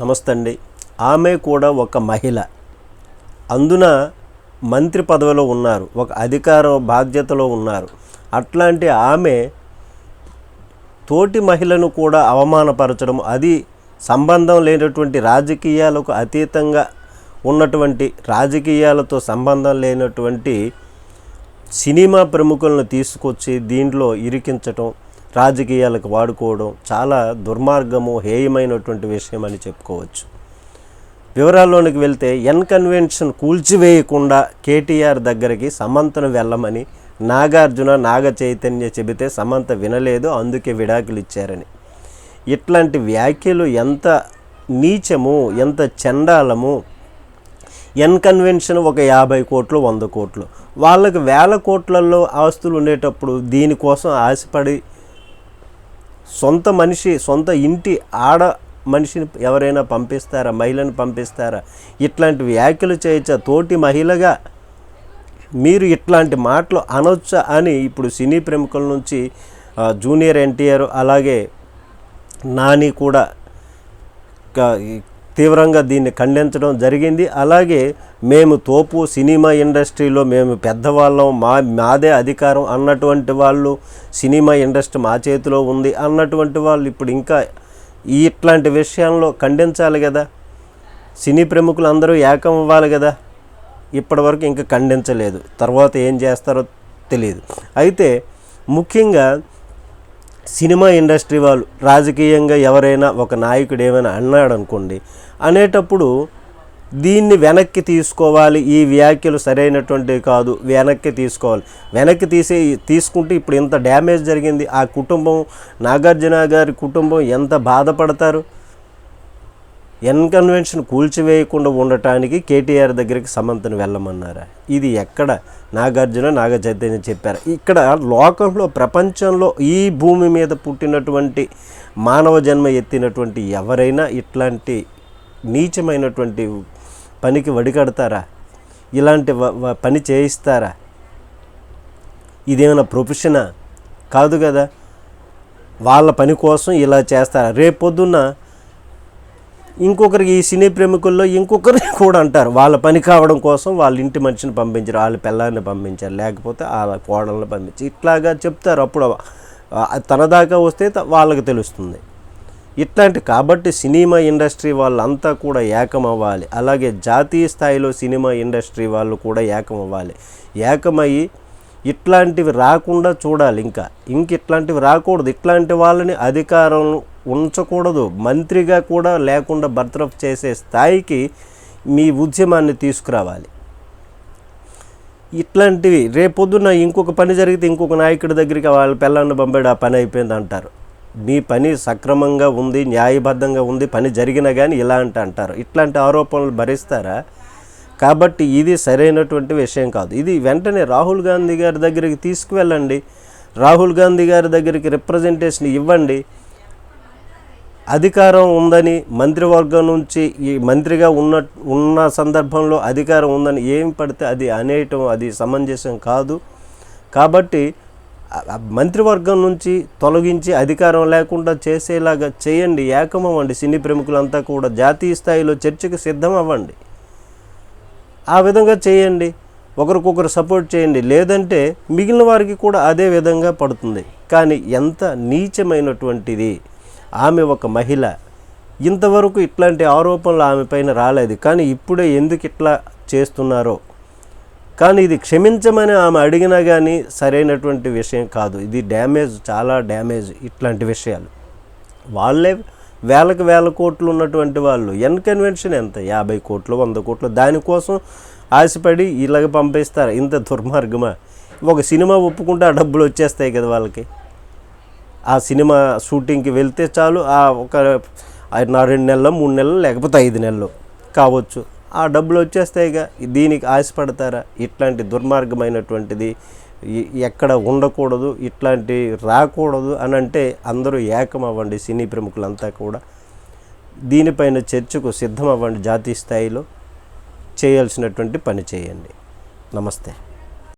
నమస్తే అండి ఆమె కూడా ఒక మహిళ. అందున మంత్రి పదవిలో ఉన్నారు. ఒక అధికార బాధ్యతలో ఉన్నారు. అట్లాంటి ఆమె తోటి మహిళను కూడా అవమానపరచడం అది సంబంధం లేనటువంటి రాజకీయాలకు అతీతంగా ఉన్నటువంటి రాజకీయాలతో సంబంధం లేనటువంటి సినిమా ప్రముఖులను తీసుకొచ్చి దీంట్లో ఇరికించటం రాజకీయాలకు వాడుకోవడం చాలా దుర్మార్గము హేయమైనటువంటి విషయం అని చెప్పుకోవచ్చు. వివరాల్లోనికి వెళ్తే ఎన్ కన్వెన్షన్ కూల్చివేయకుండా కేటీఆర్ దగ్గరికి సమంతను వెళ్ళమని నాగార్జున నాగ చైతన్య చెబితే సమంత వినలేదు అందుకే విడాకులు ఇచ్చారని. ఇట్లాంటి వ్యాఖ్యలు ఎంత నీచము ఎంత చండాలము? ఎన్ కన్వెన్షన్ ఒక యాభై కోట్లు వంద కోట్లు. వాళ్ళకి వేల కోట్లలో ఆస్తులు ఉండేటప్పుడు దీనికోసం ఆశపడి సొంత మనిషి సొంత ఇంటి ఆడ మనిషిని ఎవరైనా పంపిస్తారా? మహిళను పంపిస్తారా? ఇట్లాంటి వ్యాఖ్యలు చేయొచ్చా తోటి మహిళగా మీరు ఇట్లాంటి మాటలు అనొచ్చా అని ఇప్పుడు సినీ ప్రముఖుల నుంచి జూనియర్ ఎన్టీఆర్ అలాగే నాని కూడా తీవ్రంగా దీన్ని ఖండించడం జరిగింది. అలాగే మేము తోపు సినిమా ఇండస్ట్రీలో మేము పెద్దవాళ్ళం మా మాదే అధికారం అన్నటువంటి వాళ్ళు సినిమా ఇండస్ట్రీ మా చేతిలో ఉంది అన్నటువంటి వాళ్ళు ఇప్పుడు ఇంకా ఇట్లాంటి విషయంలో ఖండించాలి కదా. సినీ ప్రముఖులు అందరూ ఏకం అవ్వాలి కదా. ఇప్పటివరకు ఇంకా ఖండించలేదు. తర్వాత ఏం చేస్తారో తెలియదు అయితే ముఖ్యంగా సినిమా ఇండస్ట్రీ వాళ్ళు రాజకీయంగా ఎవరైనా ఒక నాయకుడు ఏమైనా అన్నాడు అనుకోండి అనేటప్పుడు దీన్ని వెనక్కి తీసుకోవాలి ఈ వ్యాఖ్యలు సరైనటువంటివి కాదు వెనక్కి తీసుకోవాలి. వెనక్కి తీసే తీసుకుంటే ఇప్పుడు ఇంత డ్యామేజ్ జరిగింది ఆ కుటుంబం నాగార్జున గారి కుటుంబం ఎంత బాధపడతారు? ఎన్ కన్వెన్షన్ కూల్చివేయకుండా ఉండటానికి కేటీఆర్ దగ్గరికి సమంతను వెళ్ళమన్నారా? ఇది ఎక్కడ? నాగార్జున నాగ చైతన్య చెప్పారు. ఇక్కడ లోకంలో ప్రపంచంలో ఈ భూమి మీద పుట్టినటువంటి మానవ జన్మ ఎత్తినటువంటి ఎవరైనా ఇట్లాంటి నీచమైనటువంటి పనికి వడికడతారా ఇలాంటి పని చేయిస్తారా? ఇదేమైనా ప్రొఫెషనా? కాదు కదా. వాళ్ళ పని కోసం ఇలా చేస్తారా? రేపొద్దున్న ఇంకొకరికి ఈ సినీ ప్రేమికుల్లో ఇంకొకరిని కూడా అంటారు. వాళ్ళ పని కావడం కోసం వాళ్ళ ఇంటి మనిషిని పంపించారు వాళ్ళ పిల్లల్ని పంపించారు లేకపోతే వాళ్ళ కోడల్ని పంపించి ఇట్లాగా చెప్తారు అప్పుడు తన దాకా వస్తే వాళ్ళకి తెలుస్తుంది. ఇట్లాంటి కాబట్టి సినిమా ఇండస్ట్రీ వాళ్ళంతా కూడా ఏకం అవ్వాలి అలాగే జాతీయ స్థాయిలో సినిమా ఇండస్ట్రీ వాళ్ళు కూడా ఏకం అవ్వాలి ఏకమయ్యి ఇట్లాంటివి రాకుండా చూడాలి ఇంకా. ఇంక ఇట్లాంటివి రాకూడదు. ఇట్లాంటి వాళ్ళని అధికారం ఉంచకూడదు. మంత్రిగా కూడా లేకుండా బర్తరఫ్ చేసే స్థాయికి మీ ఉద్యమాన్ని తీసుకురావాలి. ఇట్లాంటివి రేపొద్దున ఇంకొక పని జరిగితే ఇంకొక నాయకుడి దగ్గరికి వాళ్ళ పిల్లల్ని పంపాడు ఆ పని అయిపోయింది అంటారు. మీ పని సక్రమంగా ఉంది న్యాయబద్ధంగా ఉంది పని జరిగినా కానీ ఇలా అంటే అంటారు. ఇట్లాంటి ఆరోపణలు భరిస్తారా? కాబట్టి ఇది సరైనటువంటి విషయం కాదు. ఇది వెంటనే రాహుల్ గాంధీ గారి దగ్గరికి తీసుకువెళ్ళండి. రాహుల్ గాంధీ గారి దగ్గరికి రిప్రజెంటేషన్ ఇవ్వండి. అధికారం ఉందని మంత్రివర్గం నుంచి ఈ మంత్రిగా ఉన్న ఉన్న సందర్భంలో అధికారం ఉందని ఏం పడితే అది అనేయటం అది సమంజసం కాదు. కాబట్టి మంత్రివర్గం నుంచి తొలగించి అధికారం లేకుండా చేసేలాగా చేయండి ఏకమవ్వండి. సినీ ప్రముఖులంతా కూడా జాతీయ స్థాయిలో చర్చకు సిద్ధం అవ్వండి. ఆ విధంగా చేయండి. ఒకరికొకరు సపోర్ట్ చేయండి. లేదంటే మిగిలిన వారికి కూడా అదే విధంగా పడుతుంది. కానీ ఎంత నీచమైనటువంటిది ఆమె ఒక మహిళ. ఇంతవరకు ఇట్లాంటి ఆరోపణలు ఆమె పైన రాలేదు. కానీ ఇప్పుడే ఎందుకు ఇట్లా చేస్తున్నారో. కానీ ఇది క్షమించమని ఆమె అడిగినా కానీ సరైనటువంటి విషయం కాదు. ఇది డ్యామేజ్ చాలా డ్యామేజ్ ఇట్లాంటి విషయాలు. వాళ్ళే వేలకు వేల కోట్లు ఉన్నటువంటి వాళ్ళు. ఎన్ కన్వెన్షన్ ఎంత? యాభై కోట్లు వంద కోట్లు. దానికోసం ఆశపడి ఇలాగ పంపిస్తారు. ఇంత దుర్మార్గమా? ఒక సినిమా ఒప్పుకుంటే ఆ డబ్బులు వచ్చేస్తాయి కదా వాళ్ళకి. ఆ సినిమా షూటింగ్కి వెళ్తే చాలు ఆ ఒక నా రెండు నెలలు మూడు నెలలు లేకపోతే ఐదు నెలలు కావచ్చు. ఆ డబ్బులు వచ్చేస్తాయిగా దీనికి ఆశపడతారా? ఇట్లాంటి దుర్మార్గమైనటువంటిది ఎక్కడ ఉండకూడదు ఇట్లాంటి రాకూడదు అని అంటే అందరూ ఏకం అవ్వండి సినీ ప్రముఖులంతా కూడా. దీనిపైన చర్చకు సిద్ధం అవ్వండి జాతీయ స్థాయిలో. చేయాల్సినటువంటి పని చేయండి. నమస్తే.